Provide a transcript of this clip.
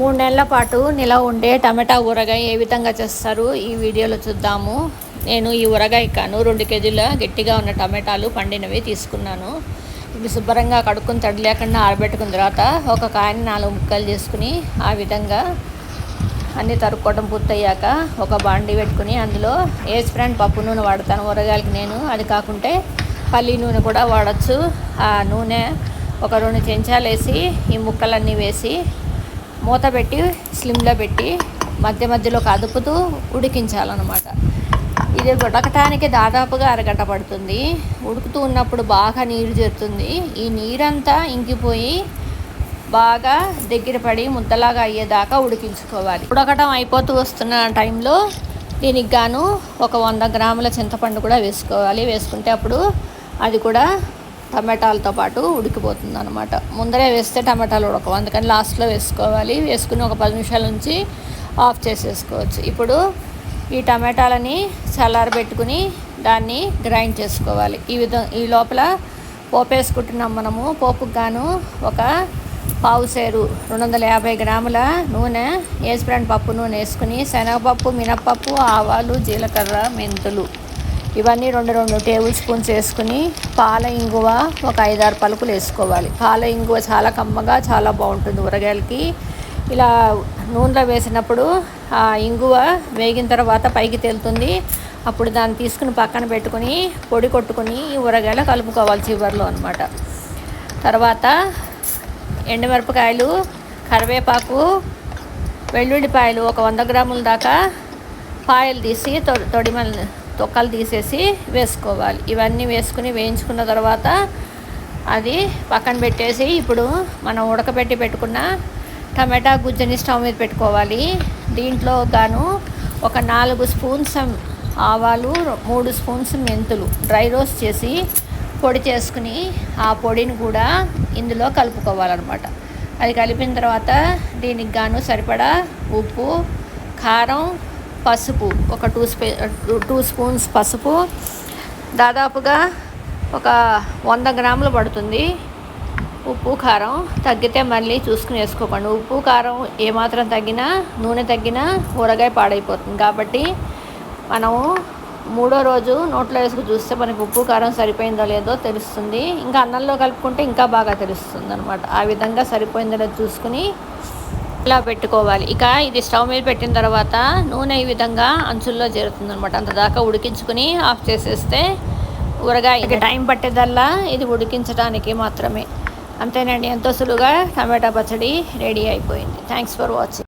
మూడు నెలల పాటు నిలవ ఉండే టమాటా ఊరగాయ ఏ విధంగా చేస్తారు ఈ వీడియోలో చూద్దాము. నేను ఈ ఊరగాయ కాను రెండు కేజీల గట్టిగా ఉన్న టమాటాలు పండినవి తీసుకున్నాను. ఇవి శుభ్రంగా కడుక్కుని తడి లేకుండా ఆరబెట్టుకున్న తర్వాత ఒక కాయని నాలుగు ముక్కలు చేసుకుని ఆ విధంగా అన్నీ తరుక్కోవడం పూర్తయ్యాక ఒక బాండి పెట్టుకుని అందులో ఏజ్ ఫ్రెండ్ పప్పు నూనె వాడతాను. ఊరగాయలకి నేను అది కాకుంటే పల్లి నూనె కూడా వాడచ్చు. ఆ నూనె ఒక రెండు చెంచాలు వేసి ఈ ముక్కలన్నీ వేసి మూత పెట్టి స్లిమ్లో పెట్టి మధ్య మధ్యలో కదుపుతూ ఉడికించాలన్నమాట. ఇది ఉడకటానికి దాదాపుగా అరగంట పడుతుంది. ఉడుకుతూ ఉన్నప్పుడు బాగా నీరు చేరుతుంది. ఈ నీరంతా ఇంకిపోయి బాగా దగ్గర పడి ముద్దలాగా అయ్యేదాకా ఉడికించుకోవాలి. ఉడకటం అయిపోతూ వస్తున్న టైంలో దీనికి గాను ఒక వంద గ్రాముల చింతపండు కూడా వేసుకోవాలి. వేసుకుంటే అప్పుడు అది కూడా టమాటాలతో పాటు ఉడికిపోతుంది అనమాట ముందరే వేస్తే టమాటాలు ఉడకవు. అందుకని లాస్ట్లో వేసుకోవాలి. వేసుకుని ఒక పది నిమిషాల నుంచి ఆఫ్ చేసేసుకోవచ్చు. ఇప్పుడు ఈ టమాటాలని చల్లారబెట్టుకుని దాన్ని గ్రైండ్ చేసుకోవాలి. ఈ విధం ఈ లోపల పోపు వేసుకుంటున్నాం మనము. పోపుకు గాను ఒక పావు సేరు రెండు వందల యాభై గ్రాముల నూనె ఏసుప్రాండ్ పప్పు నూనె వేసుకుని శనగపప్పు మినప్పప్పు ఆవాలు జీలకర్ర మెంతులు ఇవన్నీ రెండు రెండు టేబుల్ స్పూన్స్ వేసుకుని పాల ఇంగువ ఒక ఐదారు పలుకులు వేసుకోవాలి. పాల ఇంగువ చాలా కమ్మగా చాలా బాగుంటుంది ఊరగాయలకి. ఇలా నూనెలో వేసినప్పుడు ఆ ఇంగువ వేగిన తర్వాత పైకి తేలుతుంది. అప్పుడు దాన్ని తీసుకుని పక్కన పెట్టుకుని పొడి కొట్టుకుని ఈ ఊరగాయలు కలుపుకోవాలి చివరిలో అనమాట తర్వాత ఎండుమిరపకాయలు కరివేపాకు వెల్లుల్లిపాయలు ఒక వంద గ్రాముల దాకా పాయలు తీసి తొడి తొడిమల్ తొక్కలు తీసేసి వేసుకోవాలి. ఇవన్నీ వేసుకుని వేయించుకున్న తర్వాత అది పక్కన పెట్టేసి ఇప్పుడు మనం ఉడకబెట్టి పెట్టుకున్న టమాటా గుజ్జని స్టవ్ మీద పెట్టుకోవాలి. దీంట్లో గాను ఒక నాలుగు స్పూన్స్ ఆవాలు మూడు స్పూన్స్ మెంతులు డ్రై రోస్ట్ చేసి పొడి చేసుకుని ఆ పొడిని కూడా ఇందులో కలుపుకోవాలన్నమాట. అది కలిపిన తర్వాత దీనికి గాను సరిపడా ఉప్పు కారం పసుపు ఒక టూ స్పే టూ స్పూన్స్ పసుపు. దాదాపుగా ఒక వంద గ్రాములు పడుతుంది ఉప్పు కారం. తగ్గితే మళ్ళీ చూసుకుని వేసుకోకండి. ఉప్పు కారం ఏమాత్రం తగ్గినా నూనె తగ్గినా ఊరగాయ పాడైపోతుంది. కాబట్టి మనము మూడో రోజు నోట్లో వేసుకు చూస్తే మనకు ఉప్పు కారం సరిపోయిందో లేదో తెలుస్తుంది. ఇంకా అన్నంలో కలుపుకుంటే ఇంకా బాగా తెలుస్తుంది అనమాట ఆ విధంగా సరిపోయిందో లేదో చూసుకుని ఇలా పెట్టుకోవాలి. ఇక ఇది స్టవ్ మీద పెట్టిన తర్వాత నూనె ఈ విధంగా అంచుల్లో చేరుతుంది అనమాట అంత దాకా ఉడికించుకుని ఆఫ్ చేసేస్తే ఊరగాయ టైం పట్టేదల్లా ఇది ఉడికించడానికి మాత్రమే. అంతేనండి ఎంతో సులువుగా టమాటా పచ్చడి రెడీ అయిపోయింది. Thanks for watching